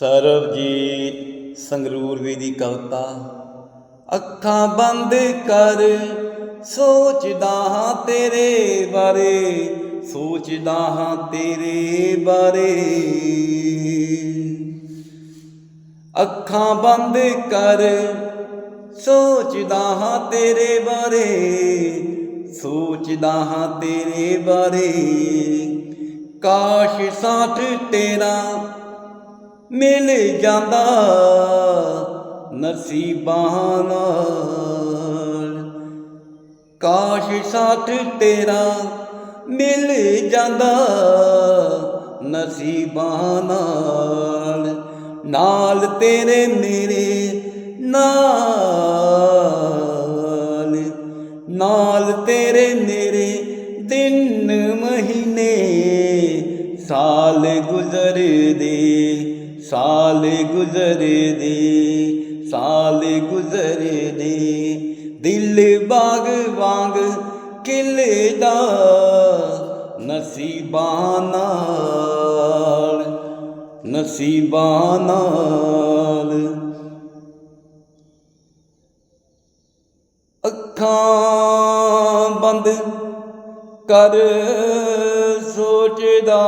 ਸਰਬਜੀਤ ਸੰਗਰੂਰ ਵੀ ਦੀ ਕਵਿਤਾ, ਅੱਖਾਂ ਬੰਦ ਕਰ, ਸੋਚਦਾ ਹਾਂ ਤੇਰੇ ਬਾਰੇ, ਸੋਚਦਾ ਹਾਂ ਤੇਰੇ ਬਾਰੇ। ਅੱਖਾਂ ਬੰਦ ਕਰ, ਸੋਚਦਾ ਹਾਂ ਤੇਰੇ ਬਾਰੇ, ਸੋਚਦਾ ਹਾਂ ਤੇਰੇ ਬਾਰੇ। ਕਾਸ਼ ਸਾਥ ਤੇਰਾ ਮਿਲ ਜਾਂਦਾ ਨਸੀਬਾਂ ਨਾਲ। ਕਾਸ਼ ਸਾਥ ਤੇਰਾ ਮਿਲ ਜਾਂਦਾ ਨਸੀਬਾਂ ਨਾਲ। ਨਾਲ ਤੇਰੇ ਮੇਰੇ ਨਾਲ। ਨਾਲ ਤੇਰੇ ਮੇਰੇ ਦਿਨ ਮਹੀਨੇ ਸਾਲ ਗੁਜ਼ਰਦੇ ਸਾਲ ਗੁਜ਼ਰਦੇ ਸਾਲ ਗੁਜ਼ਰਦੇ ਦਿਲ ਬਾਗ ਵਾਂਗ ਕਿਲਦਾ ਨਸੀਬਾਂ ਨਾਲ ਨਸੀਬਾਂ ਨਾਲ। ਅੱਖਾਂ ਬੰਦ ਕਰ ਸੋਚਦਾ